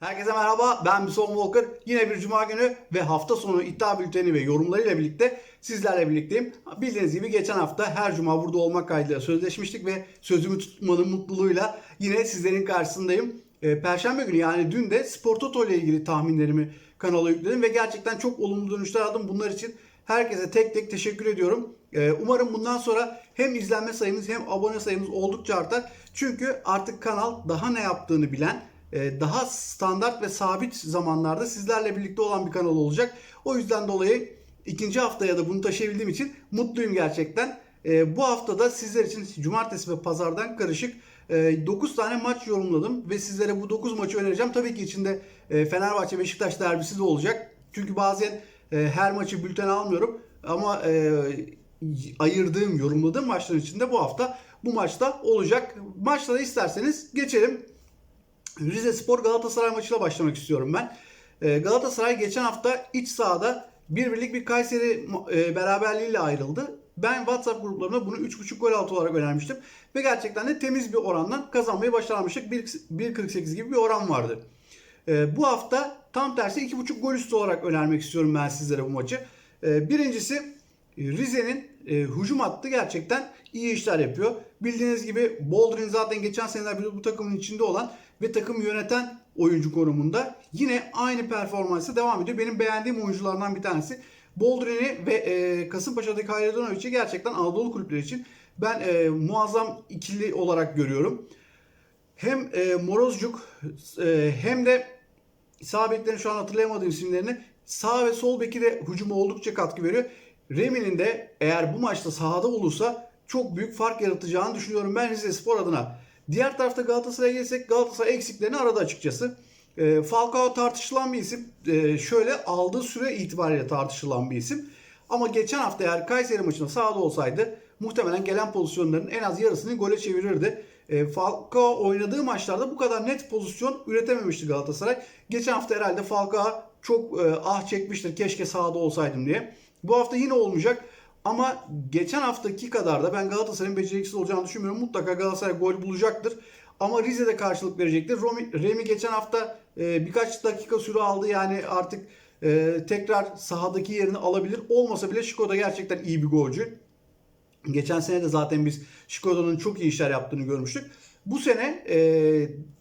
Herkese merhaba ben Bison Walker. Yine bir cuma günü ve hafta sonu iddia bülteni ve yorumlarıyla birlikte sizlerle birlikteyim. Bildiğiniz gibi geçen hafta her cuma burada olmak kaydıyla sözleşmiştik ve sözümü tutmanın mutluluğuyla yine sizlerin karşısındayım. Ee, Perşembe günü yani dün de Spor Toto ile ilgili tahminlerimi kanala yükledim ve gerçekten çok olumlu dönüşler aldım. Bunlar için herkese tek tek teşekkür ediyorum. Ee, Umarım bundan sonra hem izlenme sayımız hem abone sayımız oldukça artar. Çünkü artık kanal daha ne yaptığını bilen, daha standart ve sabit zamanlarda sizlerle birlikte olan bir kanal olacak. O yüzden dolayı ikinci haftaya da bunu taşıyabildiğim için mutluyum gerçekten. E, Bu hafta da sizler için cumartesi ve pazardan karışık 9 tane maç yorumladım ve sizlere bu 9 maçı önereceğim. Tabii ki içinde e, Fenerbahçe Beşiktaş derbisi de olacak. Çünkü bazen e, her maçı bültene almıyorum ama e, ayırdığım, yorumladığım maçların içinde bu hafta bu maçta olacak. Maçlara isterseniz geçelim. Rize Spor Galatasaray maçıyla başlamak istiyorum ben. Ee, Galatasaray geçen hafta iç sahada bir birlik bir Kayseri e, beraberliğiyle ayrıldı. Ben WhatsApp gruplarına bunu 3.5 gol altı olarak önermiştim. Ve gerçekten de temiz bir orandan kazanmayı başarmıştık. 1.48 gibi bir oran vardı. Ee, bu hafta tam tersi 2.5 gol üstü olarak önermek istiyorum ben sizlere bu maçı. Ee, birincisi Rize'nin e, hücum hattı gerçekten iyi işler yapıyor. Bildiğiniz gibi Boldrin zaten geçen seneler bu takımın içinde olan ve takım yöneten oyuncu konumunda. Yine aynı performansı devam ediyor. Benim beğendiğim oyunculardan bir tanesi. Boldrin'i ve e, Kasımpaşa'daki Hayredonovic'i gerçekten Anadolu kulüpleri için ben e, muazzam ikili olarak görüyorum. Hem e, Morozcuk e, hem de sağ şu an hatırlayamadığım isimlerini sağ ve sol beki de hücuma oldukça katkı veriyor. Remi'nin de eğer bu maçta sahada olursa çok büyük fark yaratacağını düşünüyorum ben Rize Spor adına. Diğer tarafta Galatasaray'a gelsek Galatasaray eksiklerini aradı açıkçası. E, Falcao tartışılan bir isim. E, şöyle aldığı süre itibariyle tartışılan bir isim. Ama geçen hafta eğer Kayseri maçında sahada olsaydı muhtemelen gelen pozisyonların en az yarısını gole çevirirdi. E, Falcao oynadığı maçlarda bu kadar net pozisyon üretememişti Galatasaray. Geçen hafta herhalde Falcao çok e, ah çekmiştir keşke sahada olsaydım diye. Bu hafta yine olmayacak. Ama geçen haftaki kadar da ben Galatasaray'ın beceriksiz olacağını düşünmüyorum. Mutlaka Galatasaray gol bulacaktır. Ama Rize'de karşılık verecektir. Romi, Remi geçen hafta e, birkaç dakika süre aldı. Yani artık e, tekrar sahadaki yerini alabilir. Olmasa bile Şiko da gerçekten iyi bir golcü. Geçen sene de zaten biz Şiko'danın çok iyi işler yaptığını görmüştük. Bu sene e,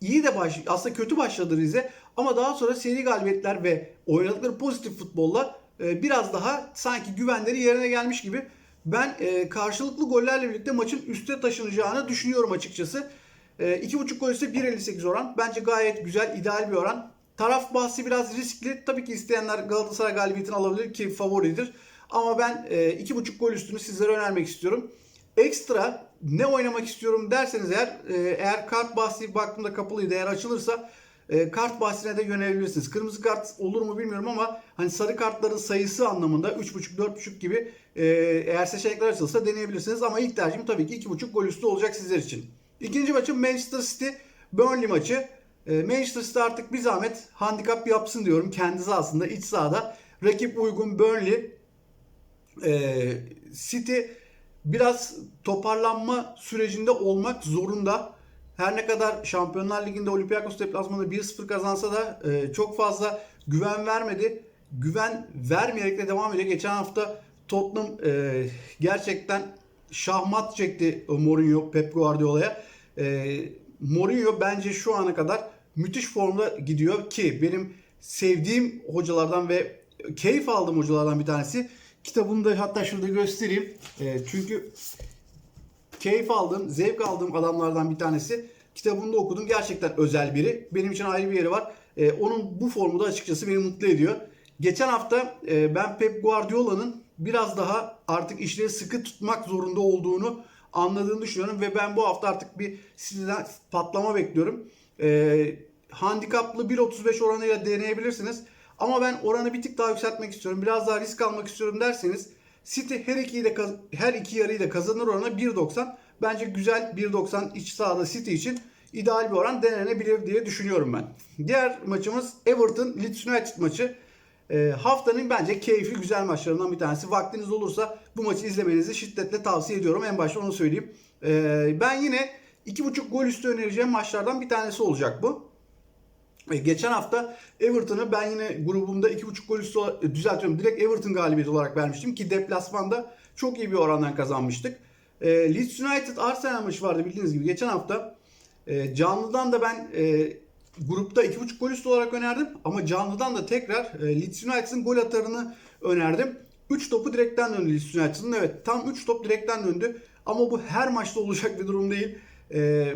iyi de baş, aslında kötü başladı Rize. Ama daha sonra seri galibiyetler ve oynadıkları pozitif futbolla biraz daha sanki güvenleri yerine gelmiş gibi. Ben e, karşılıklı gollerle birlikte maçın üste taşınacağını düşünüyorum açıkçası. E, 2.5 gol üstü 1.58 oran. Bence gayet güzel, ideal bir oran. Taraf bahsi biraz riskli. Tabii ki isteyenler Galatasaray galibiyetini alabilir ki favoridir. Ama ben e, 2.5 gol üstünü sizlere önermek istiyorum. Ekstra ne oynamak istiyorum derseniz eğer e, eğer kart bahsi baktığımda kapalıydı eğer açılırsa e, kart bahsine de yönelebilirsiniz. Kırmızı kart olur mu bilmiyorum ama hani sarı kartların sayısı anlamında 3.5 4.5 gibi e, eğer seçenekler açılırsa deneyebilirsiniz ama ilk tercihim tabii ki 2.5 gol üstü olacak sizler için. İkinci maçım Manchester City Burnley maçı. E, Manchester City artık bir zahmet handikap yapsın diyorum kendi sahasında iç sahada. Rakip uygun Burnley e, City biraz toparlanma sürecinde olmak zorunda. Her ne kadar Şampiyonlar Ligi'nde Olympiakos deplasmanında 1-0 kazansa da e, çok fazla güven vermedi. Güven vermeyerek de devam ediyor. Geçen hafta Tottenham e, gerçekten şahmat çekti Mourinho Pep Guardiola'ya. E, Mourinho bence şu ana kadar müthiş formda gidiyor ki benim sevdiğim hocalardan ve keyif aldığım hocalardan bir tanesi. Kitabını da hatta şurada göstereyim. E, çünkü keyif aldığım, zevk aldığım adamlardan bir tanesi. Kitabını da okudum. Gerçekten özel biri. Benim için ayrı bir yeri var. Ee, onun bu formu da açıkçası beni mutlu ediyor. Geçen hafta e, ben Pep Guardiola'nın biraz daha artık işleri sıkı tutmak zorunda olduğunu anladığını düşünüyorum. Ve ben bu hafta artık bir sizden patlama bekliyorum. Ee, handikaplı 1.35 oranıyla deneyebilirsiniz. Ama ben oranı bir tık daha yükseltmek istiyorum. Biraz daha risk almak istiyorum derseniz City her iki de her iki yarıyı da kazanır oranı 1.90. Bence güzel 1.90 iç sahada City için ideal bir oran denenebilir diye düşünüyorum ben. Diğer maçımız Everton Leeds United maçı. E, haftanın bence keyifli güzel maçlarından bir tanesi. Vaktiniz olursa bu maçı izlemenizi şiddetle tavsiye ediyorum. En başta onu söyleyeyim. E, ben yine 2.5 gol üstü önereceğim maçlardan bir tanesi olacak bu. E, geçen hafta Everton'ı ben yine grubumda 2.5 gol üstü düzeltiyorum. Direkt Everton galibiyeti olarak vermiştim ki deplasmanda çok iyi bir orandan kazanmıştık. E, Leeds United Arsenal maçı vardı bildiğiniz gibi geçen hafta. E, canlıdan da ben e, grupta 2.5 gol üstü olarak önerdim ama canlıdan da tekrar e, Leeds United'ın gol atarını önerdim. 3 topu direkten döndü Leeds United'ın. Evet tam 3 top direkten döndü ama bu her maçta olacak bir durum değil. E,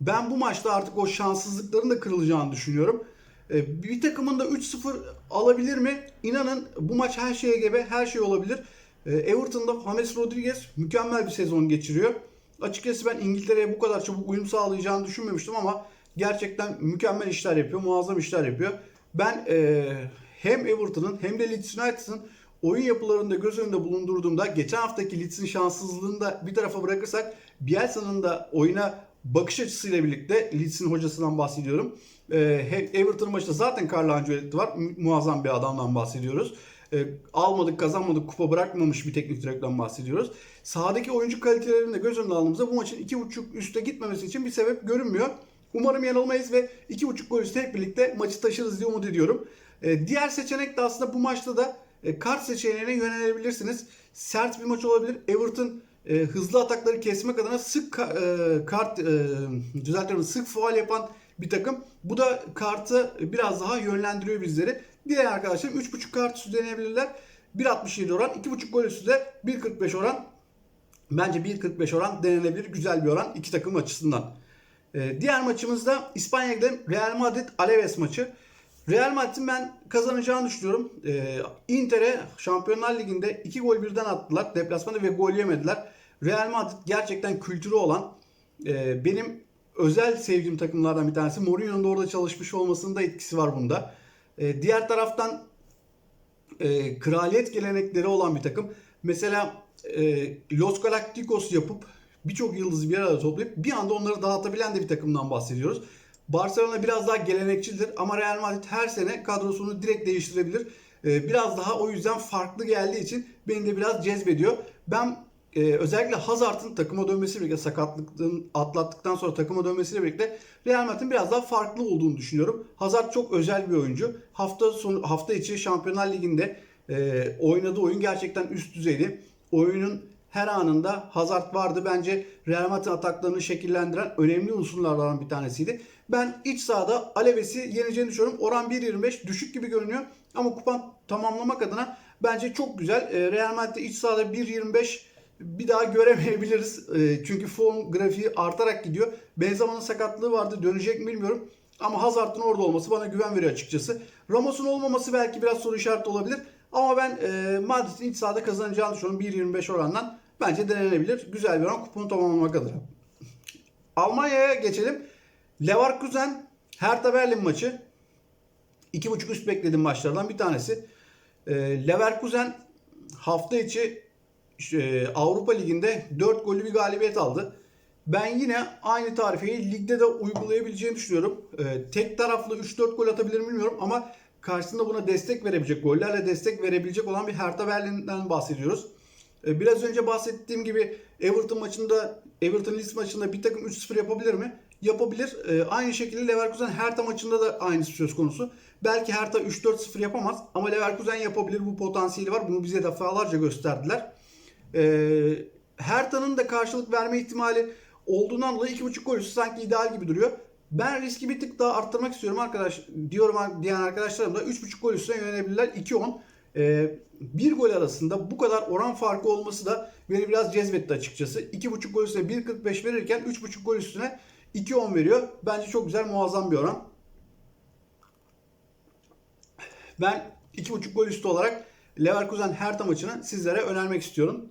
ben bu maçta artık o şanssızlıkların da kırılacağını düşünüyorum. Ee, Bir takımın da 3-0 alabilir mi? İnanın bu maç her şeye gebe, her şey olabilir. Ee, Everton'da James Rodriguez mükemmel bir sezon geçiriyor. Açıkçası ben İngiltere'ye bu kadar çabuk uyum sağlayacağını düşünmemiştim ama gerçekten mükemmel işler yapıyor, muazzam işler yapıyor. Ben e, hem Everton'ın hem de Leeds United'ın oyun yapılarında göz önünde bulundurduğumda geçen haftaki Leeds'in şanssızlığını da bir tarafa bırakırsak Bielsa'nın da oyuna bakış açısıyla birlikte Leeds'in hocasından bahsediyorum. Ee, Everton maçta zaten Carlo Ancelotti var. Mu- Muazzam bir adamdan bahsediyoruz. Ee, almadık kazanmadık kupa bırakmamış bir teknik direktörden bahsediyoruz. Sahadaki oyuncu kalitelerini de göz önüne aldığımızda bu maçın 2.5 üste gitmemesi için bir sebep görünmüyor. Umarım yanılmayız ve 2.5 gol üstü hep birlikte maçı taşırız diye umut ediyorum. Ee, diğer seçenek de aslında bu maçta da e, kart seçeneğine yönelebilirsiniz. Sert bir maç olabilir. Everton e, hızlı atakları kesmek adına sık ka- e, kart e, düzeltiyorum sık faal yapan bir takım. Bu da kartı biraz daha yönlendiriyor bizleri. Diğer arkadaşlarım 3.5 kart üstü deneyebilirler. 1.67 oran, 2.5 gol üstü de 1.45 oran. Bence 1.45 oran denenebilir. Güzel bir oran iki takım açısından. Ee, diğer maçımızda İspanya'ya gidelim. Real Madrid Alaves maçı. Real Madrid'in ben kazanacağını düşünüyorum. Ee, Inter'e Şampiyonlar Ligi'nde 2 gol birden attılar. Deplasmanda ve gol yemediler. Real Madrid gerçekten kültürü olan e, benim özel sevdiğim takımlardan bir tanesi. Mourinho'nun da orada çalışmış olmasının da etkisi var bunda. E, diğer taraftan e, kraliyet gelenekleri olan bir takım. Mesela e, Los Galacticos yapıp birçok yıldızı bir arada toplayıp bir anda onları dağıtabilen de bir takımdan bahsediyoruz. Barcelona biraz daha gelenekçidir ama Real Madrid her sene kadrosunu direkt değiştirebilir. E, biraz daha o yüzden farklı geldiği için beni de biraz cezbediyor. Ben e, özellikle Hazard'ın takıma dönmesiyle birlikte sakatlıktan atlattıktan sonra takıma dönmesiyle birlikte Real Madrid'in biraz daha farklı olduğunu düşünüyorum. Hazard çok özel bir oyuncu. Hafta sonu hafta içi Şampiyonlar Ligi'nde e, oynadığı oyun gerçekten üst düzeydi. Oyunun her anında Hazard vardı. Bence Real Madrid'in ataklarını şekillendiren önemli unsurlardan bir tanesiydi. Ben iç sahada Aleves'i yeneceğini düşünüyorum. Oran 1.25 düşük gibi görünüyor. Ama kupan tamamlamak adına bence çok güzel. E, Real Madrid'de iç sahada 1.25 bir daha göremeyebiliriz. E, çünkü form grafiği artarak gidiyor. Benzema'nın sakatlığı vardı. Dönecek mi bilmiyorum. Ama Hazard'ın orada olması bana güven veriyor açıkçası. Ramos'un olmaması belki biraz soru işareti olabilir. Ama ben e, Madrid'in iç sahada kazanacağını düşünüyorum. 1.25 orandan. Bence denenebilir. Güzel bir oran kuponu tamamlamak adına. Almanya'ya geçelim. Leverkusen Hertha Berlin maçı. 2.5 üst beklediğim maçlardan bir tanesi. E, Leverkusen hafta içi e, Avrupa Ligi'nde 4 gollü bir galibiyet aldı. Ben yine aynı tarifeyi ligde de uygulayabileceğini düşünüyorum. E, tek taraflı 3-4 gol atabilir mi bilmiyorum ama karşısında buna destek verebilecek, gollerle destek verebilecek olan bir Hertha Berlin'den bahsediyoruz. E, biraz önce bahsettiğim gibi Everton maçında, Everton Leeds maçında bir takım 3-0 yapabilir mi? Yapabilir. Aynı şekilde Leverkusen Hertha maçında da aynısı söz konusu. Belki Hertha 3-4-0 yapamaz ama Leverkusen yapabilir. Bu potansiyeli var. Bunu bize defalarca gösterdiler. E, Hertha'nın da karşılık verme ihtimali olduğundan dolayı 2.5 gol üstü sanki ideal gibi duruyor. Ben riski bir tık daha arttırmak istiyorum arkadaş diyorum diyen arkadaşlarım da 3.5 gol üstüne yönelebilirler. 2.10 ee, bir gol arasında bu kadar oran farkı olması da beni biraz cezbetti açıkçası. 2.5 gol üstüne 1.45 verirken 3.5 gol üstüne 2.10 veriyor. Bence çok güzel muazzam bir oran. Ben 2.5 gol üstü olarak Leverkusen Hertha maçını sizlere önermek istiyorum.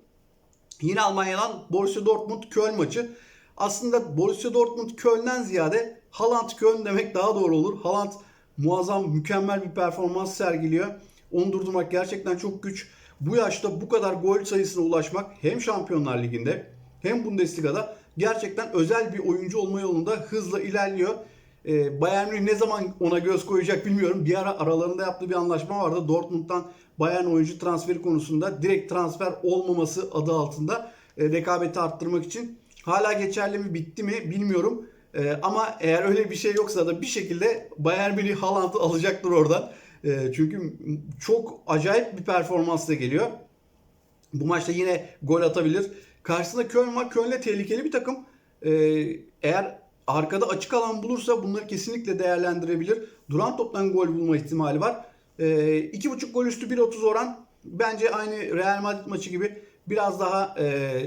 Yine Almanya'dan Borussia Dortmund Köln maçı. Aslında Borussia Dortmund Köln'den ziyade Haaland Köln demek daha doğru olur. Haaland muazzam, mükemmel bir performans sergiliyor. Onu durdurmak gerçekten çok güç. Bu yaşta bu kadar gol sayısına ulaşmak hem Şampiyonlar Ligi'nde hem Bundesliga'da gerçekten özel bir oyuncu olma yolunda hızla ilerliyor. Ee, Bayern Münih ne zaman ona göz koyacak bilmiyorum. Bir ara aralarında yaptığı bir anlaşma vardı. Dortmund'dan Bayern oyuncu transferi konusunda direkt transfer olmaması adı altında e, rekabeti arttırmak için. Hala geçerli mi bitti mi bilmiyorum. Ee, ama eğer öyle bir şey yoksa da bir şekilde Bayern Münih Haaland'ı alacaktır oradan. Ee, çünkü çok acayip bir performansla geliyor. Bu maçta yine gol atabilir. Karşısında Köln var. Köln tehlikeli bir takım. Ee, eğer arkada açık alan bulursa bunları kesinlikle değerlendirebilir. Duran toptan gol bulma ihtimali var. Ee, 2.5 gol üstü 1.30 oran. Bence aynı Real Madrid maçı gibi biraz daha e,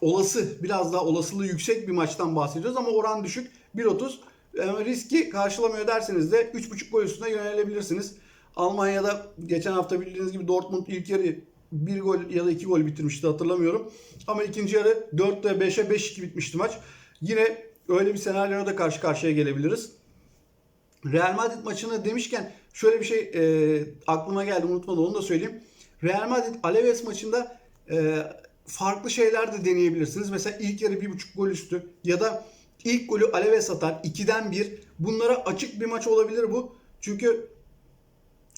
olası, biraz daha olasılığı yüksek bir maçtan bahsediyoruz ama oran düşük. 1.30. E, riski karşılamıyor derseniz de 3.5 gol üstüne yönelebilirsiniz. Almanya'da geçen hafta bildiğiniz gibi Dortmund ilk yarı bir gol ya da iki gol bitirmişti hatırlamıyorum. Ama ikinci yarı 4'te 5'e 5-2 bitmişti maç. Yine öyle bir senaryoda da karşı karşıya gelebiliriz. Real Madrid maçını demişken şöyle bir şey e, aklıma geldi unutmadan onu da söyleyeyim. Real Madrid Alaves maçında e, farklı şeyler de deneyebilirsiniz. Mesela ilk yarı bir buçuk gol üstü ya da ilk golü Alaves atar 2'den 1. Bunlara açık bir maç olabilir bu. Çünkü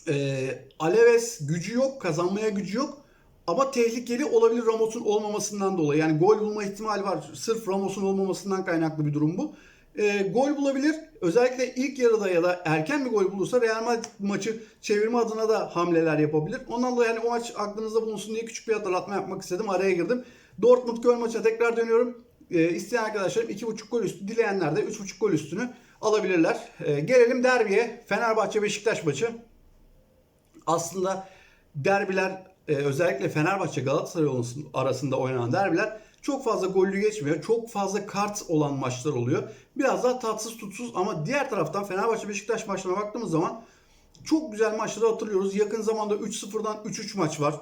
e, Alaves gücü yok, kazanmaya gücü yok. Ama tehlikeli olabilir Ramos'un olmamasından dolayı. Yani gol bulma ihtimali var. Sırf Ramos'un olmamasından kaynaklı bir durum bu. E, gol bulabilir. Özellikle ilk yarıda ya da erken bir gol bulursa Real Madrid maçı çevirme adına da hamleler yapabilir. Ondan dolayı yani o maç aklınızda bulunsun diye küçük bir hatırlatma yapmak istedim. Araya girdim. Dortmund Köln maçına tekrar dönüyorum. E, isteyen arkadaşlarım 2.5 gol üstü, dileyenler de 3.5 gol üstünü alabilirler. E, gelelim derbiye. Fenerbahçe Beşiktaş maçı. Aslında derbiler e, özellikle Fenerbahçe Galatasaray arasında oynanan derbiler çok fazla gollü geçmiyor. Çok fazla kart olan maçlar oluyor. Biraz daha tatsız tutsuz ama diğer taraftan Fenerbahçe Beşiktaş maçlarına baktığımız zaman çok güzel maçları hatırlıyoruz. Yakın zamanda 3-0'dan 3-3 maç var.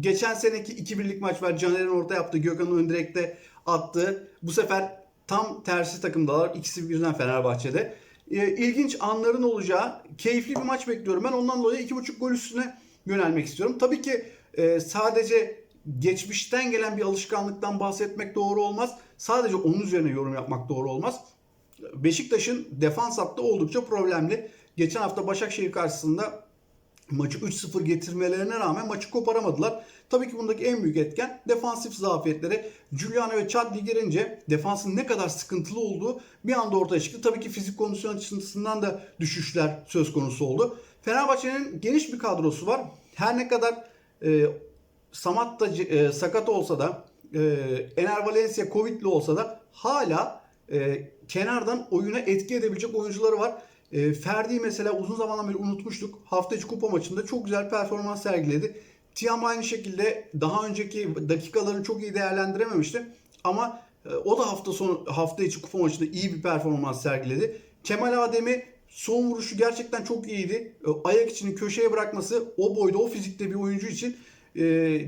Geçen seneki 2-1'lik maç var. Caner'in orta yaptığı, Gökhan'ın ön direkte attığı. Bu sefer tam tersi takımdalar. İkisi birden Fenerbahçe'de. E, ilginç anların olacağı keyifli bir maç bekliyorum. Ben ondan dolayı 2.5 gol üstüne yönelmek istiyorum. Tabii ki e, sadece geçmişten gelen bir alışkanlıktan bahsetmek doğru olmaz. Sadece onun üzerine yorum yapmak doğru olmaz. Beşiktaş'ın defans hattı oldukça problemli. Geçen hafta Başakşehir karşısında maçı 3-0 getirmelerine rağmen maçı koparamadılar. Tabii ki bundaki en büyük etken defansif zafiyetleri. Giuliano ve Chadli girince defansın ne kadar sıkıntılı olduğu bir anda ortaya çıktı. Tabii ki fizik kondisyon açısından da düşüşler söz konusu oldu. Fenerbahçe'nin geniş bir kadrosu var. Her ne kadar e, Samat da e, sakat olsa da e, Ener Valencia Covid'li olsa da hala e, kenardan oyuna etki edebilecek oyuncuları var. E, Ferdi mesela uzun zamandan beri unutmuştuk. Hafta içi kupa maçında çok güzel performans sergiledi. Tiam aynı şekilde daha önceki dakikalarını çok iyi değerlendirememişti. Ama e, o da hafta sonu hafta içi kupa maçında iyi bir performans sergiledi. Kemal Adem'i son vuruşu gerçekten çok iyiydi. E, ayak içini köşeye bırakması o boyda o fizikte bir oyuncu için e,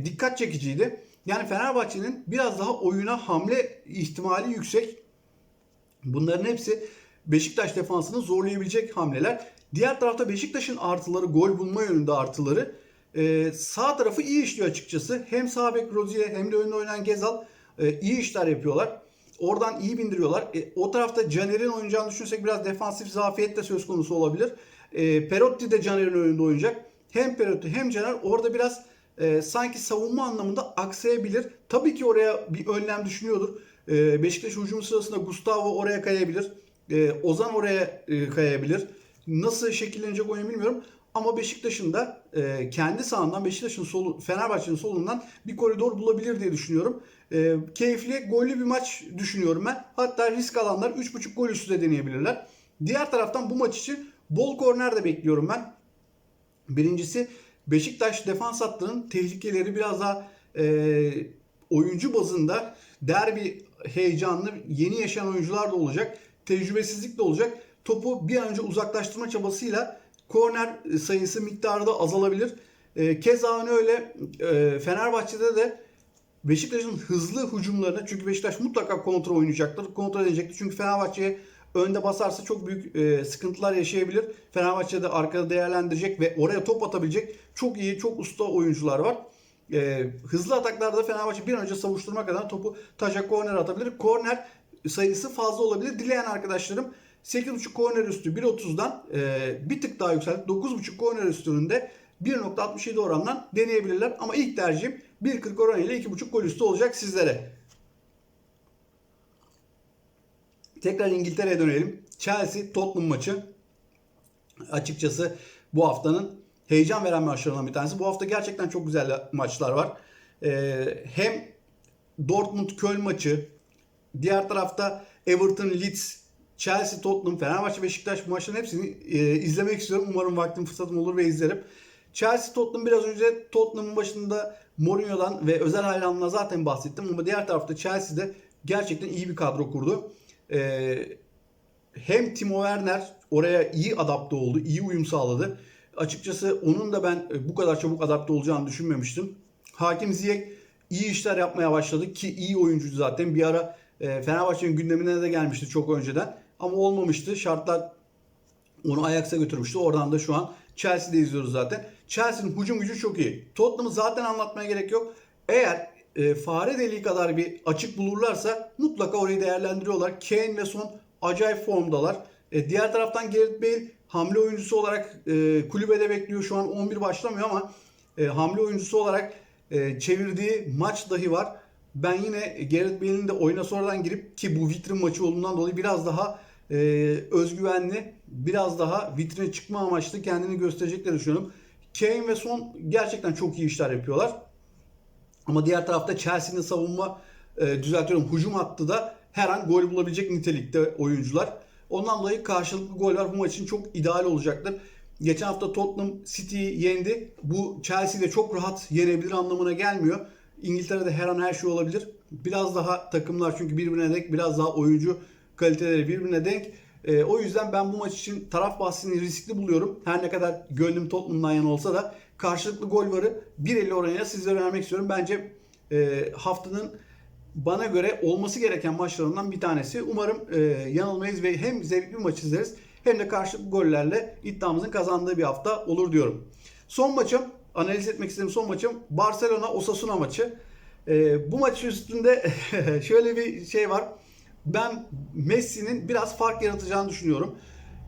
dikkat çekiciydi. Yani Fenerbahçe'nin biraz daha oyuna hamle ihtimali yüksek. Bunların hepsi Beşiktaş defansını zorlayabilecek hamleler. Diğer tarafta Beşiktaş'ın artıları, gol bulma yönünde artıları. Ee, sağ tarafı iyi işliyor açıkçası. Hem sağ bek Rozier hem de önünde oynayan Gezal e, iyi işler yapıyorlar. Oradan iyi bindiriyorlar. E, o tarafta Caner'in oynayacağını düşünsek biraz defansif zafiyet de söz konusu olabilir. E, Perotti de Caner'in önünde oynayacak. Hem Perotti hem Caner orada biraz e, sanki savunma anlamında aksayabilir. Tabii ki oraya bir önlem düşünüyordur. E, Beşiktaş hücumu sırasında Gustavo oraya kayabilir. E, Ozan oraya e, kayabilir. Nasıl şekillenecek oyun bilmiyorum. Ama Beşiktaş'ın da e, kendi sağından Beşiktaş'ın solu, Fenerbahçe'nin solundan bir koridor bulabilir diye düşünüyorum. E, keyifli, gollü bir maç düşünüyorum ben. Hatta risk alanlar 3.5 gol üstü de deneyebilirler. Diğer taraftan bu maç için bol korner de bekliyorum ben. Birincisi Beşiktaş defans hattının tehlikeleri biraz daha e, oyuncu bazında derbi heyecanlı yeni yaşayan oyuncular da olacak. Tecrübesizlik de olacak. Topu bir an önce uzaklaştırma çabasıyla korner sayısı miktarı da azalabilir. E, keza öyle e, Fenerbahçe'de de Beşiktaş'ın hızlı hücumlarına çünkü Beşiktaş mutlaka kontrol oynayacaktır. Kontrol edecektir. Çünkü Fenerbahçe'ye önde basarsa çok büyük e, sıkıntılar yaşayabilir. Fenerbahçe de arkada değerlendirecek ve oraya top atabilecek çok iyi, çok usta oyuncular var. E, hızlı ataklarda Fenerbahçe bir an önce savuşturmak adına topu taca korner atabilir. Korner sayısı fazla olabilir. Dileyen arkadaşlarım 8.5 korner üstü 1.30'dan e, bir tık daha yükseltip 9.5 korner üstünde 1.67 orandan deneyebilirler. Ama ilk tercihim 1.40 oran ile 2.5 gol üstü olacak sizlere. Tekrar İngiltere'ye dönelim. Chelsea Tottenham maçı. Açıkçası bu haftanın heyecan veren maçlarından bir tanesi. Bu hafta gerçekten çok güzel maçlar var. Ee, hem Dortmund Köln maçı, diğer tarafta Everton Leeds, Chelsea Tottenham, Fenerbahçe Beşiktaş bu maçların hepsini e, izlemek istiyorum. Umarım vaktim fırsatım olur ve izlerim. Chelsea Tottenham biraz önce Tottenham'ın başında Mourinho'dan ve özel hayranlığına zaten bahsettim ama diğer tarafta Chelsea'de gerçekten iyi bir kadro kurdu. Ee, hem Timo Werner oraya iyi adapte oldu, iyi uyum sağladı. Açıkçası onun da ben e, bu kadar çabuk adapte olacağını düşünmemiştim. Hakim Ziyech iyi işler yapmaya başladı ki iyi oyuncuydu zaten. Bir ara e, Fenerbahçe'nin gündemine de gelmişti çok önceden. Ama olmamıştı. Şartlar onu Ajax'a götürmüştü. Oradan da şu an Chelsea'de izliyoruz zaten. Chelsea'nin hücum gücü çok iyi. Tottenham'ı zaten anlatmaya gerek yok. Eğer e, fare deliği kadar bir açık bulurlarsa mutlaka orayı değerlendiriyorlar. Kane ve Son acayip formdalar. E, diğer taraftan Gareth Bale hamle oyuncusu olarak e, kulübede bekliyor. Şu an 11 başlamıyor ama e, hamle oyuncusu olarak e, çevirdiği maç dahi var. Ben yine Gareth Bale'in de oyuna sonradan girip ki bu vitrin maçı olduğundan dolayı biraz daha e, özgüvenli, biraz daha vitrine çıkma amaçlı kendini gösterecekleri düşünüyorum. Kane ve Son gerçekten çok iyi işler yapıyorlar. Ama diğer tarafta Chelsea'nin savunma e, düzeltiyorum hücum hattı da her an gol bulabilecek nitelikte oyuncular. Ondan dolayı karşılıklı goller bu maç için çok ideal olacaktır. Geçen hafta Tottenham City'yi yendi. Bu Chelsea'de çok rahat yenebilir anlamına gelmiyor. İngiltere'de her an her şey olabilir. Biraz daha takımlar çünkü birbirine denk, biraz daha oyuncu kaliteleri birbirine denk. E, o yüzden ben bu maç için taraf bahsini riskli buluyorum. Her ne kadar gönlüm Tottenham'dan yana olsa da karşılıklı gol varı 1.50 oranıyla sizlere vermek istiyorum. Bence e, haftanın bana göre olması gereken maçlarından bir tanesi. Umarım e, yanılmayız ve hem zevkli bir maç izleriz hem de karşılıklı gollerle iddiamızın kazandığı bir hafta olur diyorum. Son maçım, analiz etmek istediğim son maçım Barcelona-Osasuna maçı. E, bu maç üstünde şöyle bir şey var. Ben Messi'nin biraz fark yaratacağını düşünüyorum.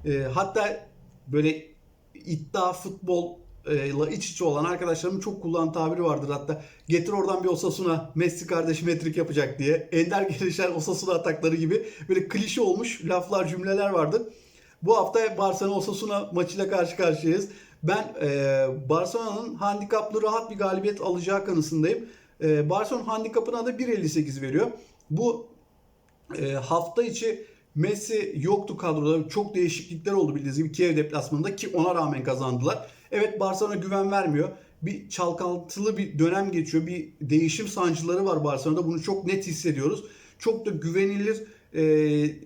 E, hatta böyle iddia futbol ile iç içe olan arkadaşlarımın çok kullandığı tabiri vardır hatta. Getir oradan bir Osasuna Messi kardeşim metrik yapacak diye. Ender gelişen Osasuna atakları gibi böyle klişe olmuş laflar cümleler vardır. Bu hafta Barcelona Osasuna maçıyla karşı karşıyayız. Ben e, Barcelona'nın handikaplı rahat bir galibiyet alacağı kanısındayım. E, Barcelona handikapına da 1.58 veriyor. Bu e, hafta içi Messi yoktu kadroda. Çok değişiklikler oldu bildiğiniz gibi Kiev deplasmanında ki ona rağmen kazandılar. Evet Barcelona güven vermiyor. Bir çalkantılı bir dönem geçiyor. Bir değişim sancıları var Barcelona'da. Bunu çok net hissediyoruz. Çok da güvenilir e,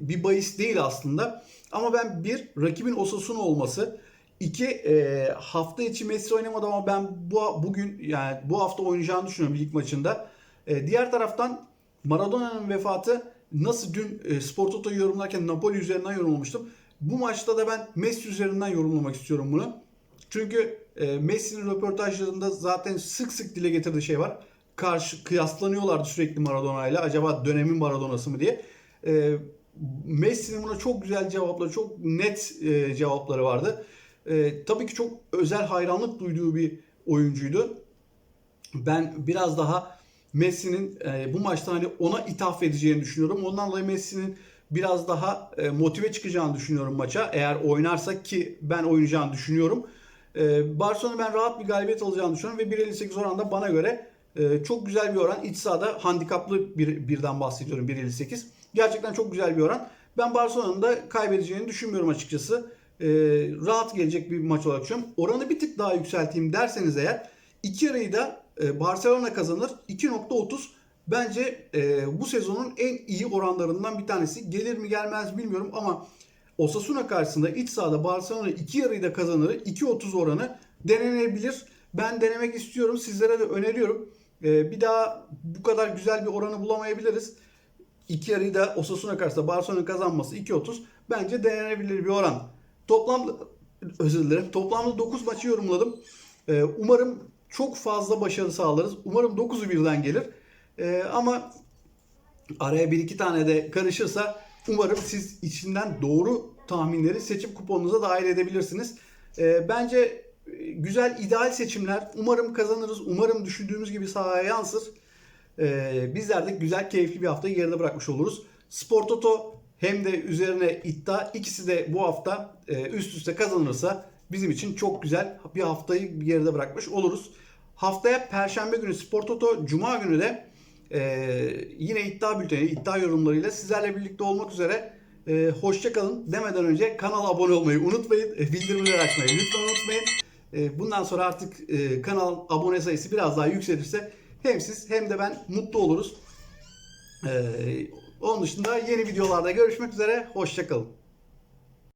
bir bahis değil aslında. Ama ben bir rakibin Osasuna olması. İki e, hafta içi Messi oynamadı ama ben bu bugün yani bu hafta oynayacağını düşünüyorum ilk maçında. E, diğer taraftan Maradona'nın vefatı nasıl dün e, Spor Toto'yu yorumlarken Napoli üzerinden yorumlamıştım. Bu maçta da ben Messi üzerinden yorumlamak istiyorum bunu. Çünkü e, Messi'nin röportajlarında zaten sık sık dile getirdiği şey var. Karşı kıyaslanıyorlardı sürekli Maradona ile. Acaba dönemin Maradona'sı mı diye. E, Messi'nin buna çok güzel cevapları, çok net e, cevapları vardı. E, tabii ki çok özel hayranlık duyduğu bir oyuncuydu. Ben biraz daha Messi'nin e, bu maçta hani ona ithaf edeceğini düşünüyorum. Ondan dolayı Messi'nin biraz daha e, motive çıkacağını düşünüyorum maça. Eğer oynarsak ki ben oynayacağını düşünüyorum. E, Barcelona ben rahat bir galibiyet alacağını düşünüyorum ve 1.58 oranda bana göre e, çok güzel bir oran. İç sahada handikaplı bir birden bahsediyorum 1.58. Gerçekten çok güzel bir oran. Ben Barcelona'nın da kaybedeceğini düşünmüyorum açıkçası. E, rahat gelecek bir maç olarak düşünüyorum. Oranı bir tık daha yükselteyim derseniz eğer iki yarıyı da e, Barcelona kazanır. 2.30 bence e, bu sezonun en iyi oranlarından bir tanesi. Gelir mi gelmez bilmiyorum ama Osasuna karşısında iç sahada Barcelona 2 yarıyı da kazanır. 2.30 oranı denenebilir. Ben denemek istiyorum. Sizlere de öneriyorum. E, bir daha bu kadar güzel bir oranı bulamayabiliriz. İki yarıyı da Osasuna karşısında Barcelona'nın kazanması 2.30 bence denenebilir bir oran. Toplam özür dilerim. Toplamda 9 maçı yorumladım. Ee, umarım çok fazla başarı sağlarız. Umarım 9'u birden gelir. Ee, ama araya bir iki tane de karışırsa umarım siz içinden doğru tahminleri seçip kuponunuza dahil edebilirsiniz. Ee, bence güzel ideal seçimler. Umarım kazanırız. Umarım düşündüğümüz gibi sahaya yansır. Ee, bizler de güzel keyifli bir haftayı geride bırakmış oluruz. Spor Toto hem de üzerine iddia ikisi de bu hafta e, üst üste kazanırsa bizim için çok güzel bir haftayı geride bırakmış oluruz. Haftaya Perşembe günü Spor Toto, Cuma günü de e, yine iddia bülteni, iddia yorumlarıyla sizlerle birlikte olmak üzere. E, hoşça kalın demeden önce kanala abone olmayı unutmayın. E, bildirimleri açmayı lütfen unutmayın. E, bundan sonra artık e, kanal abone sayısı biraz daha yükselirse hem siz hem de ben mutlu oluruz. E, onun dışında yeni videolarda görüşmek üzere. Hoşça kalın.